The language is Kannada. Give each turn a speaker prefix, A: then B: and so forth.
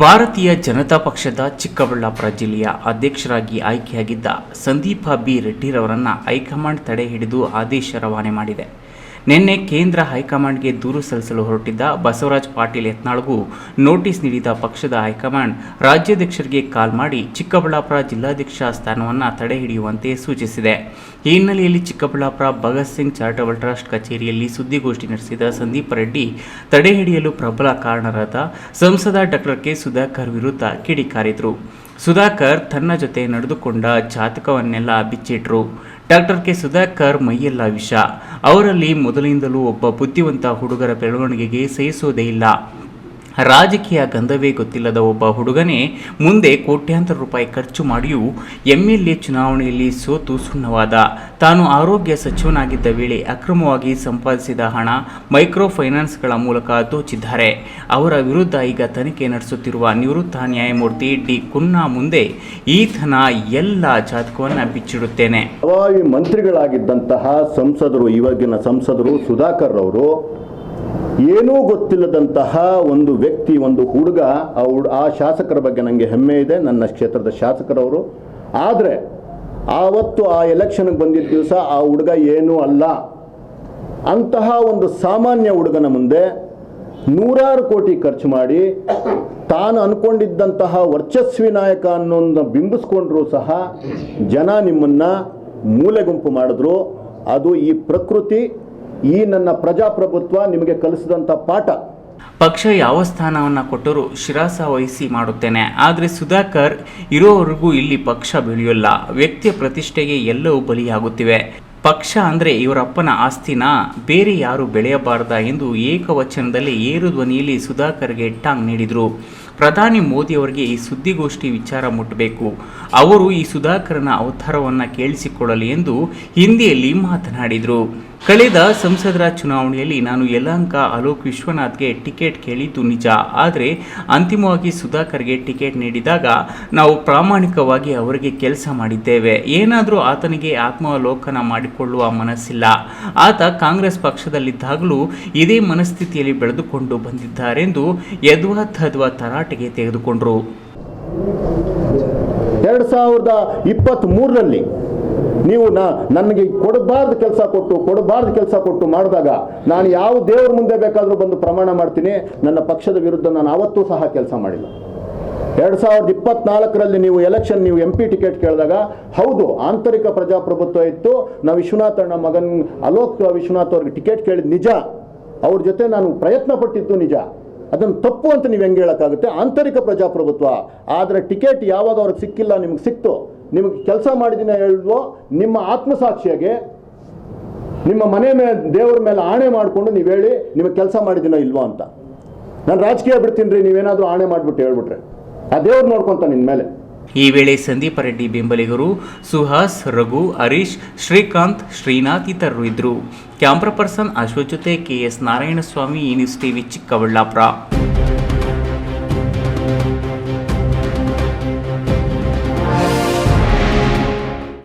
A: ಭಾರತೀಯ ಜನತಾ ಪಕ್ಷದ ಚಿಕ್ಕಬಳ್ಳಾಪುರ ಜಿಲ್ಲೆಯ ಅಧ್ಯಕ್ಷರಾಗಿ ಆಯ್ಕೆಯಾಗಿದ್ದ ಸಂದೀಪ ಬಿ ರೆಡ್ಡಿರವರನ್ನ ಹೈಕಮಾಂಡ್ ತಡೆ ಹಿಡಿದು ಆದೇಶ ರವಾನೆ ಮಾಡಿದೆ. ನಿನ್ನೆ ಕೇಂದ್ರ ಹೈಕಮಾಂಡ್ಗೆ ದೂರು ಸಲ್ಲಿಸಲು ಹೊರಟಿದ್ದ ಬಸವರಾಜ್ ಪಾಟೀಲ್ ಯತ್ನಾಳ್ಗೂ ನೋಟಿಸ್ ನೀಡಿದ ಪಕ್ಷದ ಹೈಕಮಾಂಡ್ ರಾಜ್ಯಾಧ್ಯಕ್ಷರಿಗೆ ಕಾಲ್ ಮಾಡಿ ಚಿಕ್ಕಬಳ್ಳಾಪುರ ಜಿಲ್ಲಾಧ್ಯಕ್ಷ ಸ್ಥಾನವನ್ನು ತಡೆ ಹಿಡಿಯುವಂತೆ ಸೂಚಿಸಿದೆ. ಈ ಹಿನ್ನೆಲೆಯಲ್ಲಿ ಚಿಕ್ಕಬಳ್ಳಾಪುರ ಭಗತ್ ಸಿಂಗ್ ಚಾರಿಟಬಲ್ ಟ್ರಸ್ಟ್ ಕಚೇರಿಯಲ್ಲಿ ಸುದ್ದಿಗೋಷ್ಠಿ ನಡೆಸಿದ ಸಂದೀಪ್ ರೆಡ್ಡಿ, ತಡೆ ಹಿಡಿಯಲು ಪ್ರಬಲ ಕಾರಣರಾದ ಸಂಸದ ಡಾಕ್ಟರ್ ಕೆ ಸುಧಾಕರ್ ವಿರುದ್ಧ ಕಿಡಿಕಾರಿದರು. ಸುಧಾಕರ್ ತನ್ನ ಜೊತೆ ನಡೆದುಕೊಂಡ ಜಾತಕವನ್ನೆಲ್ಲ ಬಿಚ್ಚಿಟ್ರು. ಡಾಕ್ಟರ್ ಕೆ ಸುಧಾಕರ್ ಮೈಯೆಲ್ಲ ವಿಷ. ಅವರಲ್ಲಿ ಮೊದಲಿನಿಂದಲೂ ಒಬ್ಬ ಬುದ್ಧಿವಂತ ಹುಡುಗರ ಬೆಳವಣಿಗೆಗೆ ಸಹಿಸೋದೇ ಇಲ್ಲ. ರಾಜಕೀಯ ಗಂಧವೇ ಗೊತ್ತಿಲ್ಲದ ಒಬ್ಬ ಹುಡುಗನೇ ಮುಂದೆ ಕೋಟ್ಯಾಂತರ ರೂಪಾಯಿ ಖರ್ಚು ಮಾಡಿಯೂ ಎಂ ಎಲ್ ಎ ಚುನಾವಣೆಯಲ್ಲಿ ಸೋತು ಸುಣ್ಣವಾದ. ತಾನು ಆರೋಗ್ಯ ಸಚಿವನಾಗಿದ್ದ ವೇಳೆ ಅಕ್ರಮವಾಗಿ ಸಂಪಾದಿಸಿದ ಹಣ ಮೈಕ್ರೋ ಫೈನಾನ್ಸ್ಗಳ ಮೂಲಕ ದೋಚಿದ್ದಾರೆ. ಅವರ ವಿರುದ್ಧ ಈಗ ತನಿಖೆ ನಡೆಸುತ್ತಿರುವ ನಿವೃತ್ತ ನ್ಯಾಯಮೂರ್ತಿ ಡಿ ಕುನ್ನಾ ಮುಂದೆ ಈತನ ಎಲ್ಲ ಜಾತಕವನ್ನು ಬಿಚ್ಚಿಡುತ್ತೇನೆ.
B: ಮಂತ್ರಿಗಳಾಗಿದ್ದಂತಹ ಸಂಸದರು, ಇವಾಗಿನ ಸಂಸದರು ಸುಧಾಕರ್ ಅವರು ಏನೂ ಗೊತ್ತಿಲ್ಲದಂತಹ ಒಂದು ವ್ಯಕ್ತಿ, ಒಂದು ಹುಡುಗ, ಆ ಆ ಶಾಸಕರ ಬಗ್ಗೆ ನನಗೆ ಹೆಮ್ಮೆ ಇದೆ, ನನ್ನ ಕ್ಷೇತ್ರದ ಶಾಸಕರವರು. ಆದರೆ ಆವತ್ತು ಆ ಎಲೆಕ್ಷನ್ಗೆ ಬಂದಿದ್ದ ದಿವಸ ಆ ಹುಡುಗ ಏನೂ ಅಲ್ಲ. ಅಂತಹ ಒಂದು ಸಾಮಾನ್ಯ ಹುಡುಗನ ಮುಂದೆ ನೂರಾರು ಕೋಟಿ ಖರ್ಚು ಮಾಡಿ ತಾನು ಅನ್ಕೊಂಡಿದ್ದಂತಹ ವರ್ಚಸ್ವಿ ನಾಯಕ ಅನ್ನೋದನ್ನ ಬಿಂಬಿಸ್ಕೊಂಡ್ರೂ ಸಹ ಜನ ನಿಮ್ಮನ್ನ ಮೂಲೆ ಗುಂಪು ಮಾಡಿದ್ರು. ಅದು ಈ ಪ್ರಕೃತಿ ಈ ನನ್ನ ಪ್ರಜಾಪ್ರಭುತ್ವ ನಿಮಗೆ ಕಲಿಸಿದಂಥ ಪಾಠ.
A: ಪಕ್ಷ ಯಾವ ಸ್ಥಾನವನ್ನ ಕೊಟ್ಟರೂ ಶಿರಾಸ ವಹಿಸಿ ಮಾಡುತ್ತೇನೆ. ಆದರೆ ಸುಧಾಕರ್ ಇರೋವರೆಗೂ ಇಲ್ಲಿ ಪಕ್ಷ ಬೆಳೆಯೋಲ್ಲ. ವ್ಯಕ್ತಿಯ ಪ್ರತಿಷ್ಠೆಗೆ ಎಲ್ಲವೂ ಬಲಿಯಾಗುತ್ತಿವೆ. ಪಕ್ಷ ಅಂದರೆ ಇವರಪ್ಪನ ಆಸ್ತಿನ? ಬೇರೆ ಯಾರು ಬೆಳೆಯಬಾರದ ಎಂದು ಏಕವಚನದಲ್ಲಿ ಏರು ಧ್ವನಿಯಲ್ಲಿ ಸುಧಾಕರ್ಗೆ ಟಾಂಗ್ ನೀಡಿದರು. ಪ್ರಧಾನಿ ಮೋದಿಯವರಿಗೆ ಈ ಸುದ್ದಿಗೋಷ್ಠಿ ವಿಚಾರ ಮುಟ್ಟಬೇಕು ಅವರು ಈ ಸುಧಾಕರನ ಅವತಾರವನ್ನು ಕೇಳಿಸಿಕೊಳ್ಳಲಿ ಎಂದು ಹಿಂದಿಯಲ್ಲಿ ಮಾತನಾಡಿದರು. ಕಳೆದ ಸಂಸದರ ಚುನಾವಣೆಯಲ್ಲಿ ನಾನು ಯಲಹಂಕ ಅಲೋಕ್ ವಿಶ್ವನಾಥ್ಗೆ ಟಿಕೆಟ್ ಕೇಳಿದ್ದು ನಿಜ. ಆದರೆ ಅಂತಿಮವಾಗಿ ಸುಧಾಕರ್ಗೆ ಟಿಕೆಟ್ ನೀಡಿದಾಗ ನಾವು ಪ್ರಾಮಾಣಿಕವಾಗಿ ಅವರಿಗೆ ಕೆಲಸ ಮಾಡಿದ್ದೇವೆ. ಏನಾದರೂ ಆತನಿಗೆ ಆತ್ಮಾವಲೋಕನ ಮಾಡಿಕೊಳ್ಳುವ ಮನಸ್ಸಿಲ್ಲ. ಆತ ಕಾಂಗ್ರೆಸ್ ಪಕ್ಷದಲ್ಲಿದ್ದಾಗಲೂ ಇದೇ ಮನಸ್ಥಿತಿಯಲ್ಲಿ ಬೆಳೆದುಕೊಂಡು ಬಂದಿದ್ದಾರೆಂದು ಯದ್ವಾ ತದ್ವಾ ತರಾಟೆಗೆ ತೆಗೆದುಕೊಂಡರು.
B: ಎರಡು ಸಾವಿರದ ಇಪ್ಪತ್ತ್ ಮೂರರಲ್ಲಿ ನೀವು ನನಗೆ ಕೊಡಬಾರ್ದು ಕೆಲಸ ಕೊಟ್ಟು, ಕೊಡಬಾರ್ದು ಕೆಲಸ ಕೊಟ್ಟು ಮಾಡಿದಾಗ ನಾನು ಯಾವ ದೇವರ ಮುಂದೆ ಬೇಕಾದರೂ ಬಂದು ಪ್ರಮಾಣ ಮಾಡ್ತೀನಿ, ನನ್ನ ಪಕ್ಷದ ವಿರುದ್ಧ ನಾನು ಆವತ್ತೂ ಸಹ ಕೆಲಸ ಮಾಡಿಲ್ಲ. ಎರಡು ಸಾವಿರದ ಇಪ್ಪತ್ನಾಲ್ಕರಲ್ಲಿ ನೀವು ಎಲೆಕ್ಷನ್ ನೀವು ಎಂ ಪಿ ಟಿಕೆಟ್ ಕೇಳಿದಾಗ, ಹೌದು, ಆಂತರಿಕ ಪ್ರಜಾಪ್ರಭುತ್ವ ಇತ್ತು ನಾವು ವಿಶ್ವನಾಥ್ ಅಣ್ಣ ಮಗನ್ ಅಲೋಕ್ ವಿಶ್ವನಾಥ್ ಅವ್ರಿಗೆ ಟಿಕೆಟ್ ಕೇಳಿದ ನಿಜ. ಅವ್ರ ಜೊತೆ ನಾನು ಪ್ರಯತ್ನ ಪಟ್ಟಿದ್ದು ನಿಜ. ಅದನ್ನು ತಪ್ಪು ಅಂತ ನೀವು ಹೆಂಗೆ ಹೇಳೋಕ್ಕಾಗುತ್ತೆ? ಆಂತರಿಕ ಪ್ರಜಾಪ್ರಭುತ್ವ. ಆದರೆ ಟಿಕೆಟ್ ಯಾವಾಗ ಅವ್ರಿಗೆ ಸಿಕ್ಕಿಲ್ಲ, ನಿಮ್ಗೆ ಸಿಕ್ತು. ನಿಮಗೆ ಕೆಲಸ ಮಾಡಿದಿನ ಹೇಳಿದ್ವೋ, ನಿಮ್ಮ ಆತ್ಮಸಾಕ್ಷಿಯಾಗೆ ನಿಮ್ಮ ಮನೆ ಮೇಲೆ ದೇವ್ರ ಮೇಲೆ ಆಣೆ ಮಾಡಿಕೊಂಡು ನೀವು ಹೇಳಿ, ನಿಮಗೆ ಕೆಲಸ ಮಾಡಿದಿನೋ ಇಲ್ವೋ ಅಂತ. ನಾನು ರಾಜಕೀಯ ಬಿಡ್ತೀನಿ ರೀ, ನೀವೇನಾದರೂ ಆಣೆ ಮಾಡಿಬಿಟ್ಟು ಹೇಳ್ಬಿಟ್ರೆ. ಆ ದೇವ್ರು ನೋಡ್ಕೊತ ನಿನ್ನ ಮೇಲೆ.
A: ಈ ವೇಳೆ ಸಂದೀಪ ರೆಡ್ಡಿ ಬೆಂಬಲಿಗರು ಸುಹಾಸ್, ರಘು, ಹರೀಶ್, ಶ್ರೀಕಾಂತ್, ಶ್ರೀನಾಥ್ ಇತರರು ಇದ್ದರು. ಕ್ಯಾಮ್ರಾ ಪರ್ಸನ್ ಅಶ್ವಥ್ ಜೊತೆ ಕೆಎಸ್ ನಾರಾಯಣಸ್ವಾಮಿ, ಈ ನ್ಯೂಸ್ ಟಿವಿ ಚಿಕ್ಕಬಳ್ಳಾಪುರ.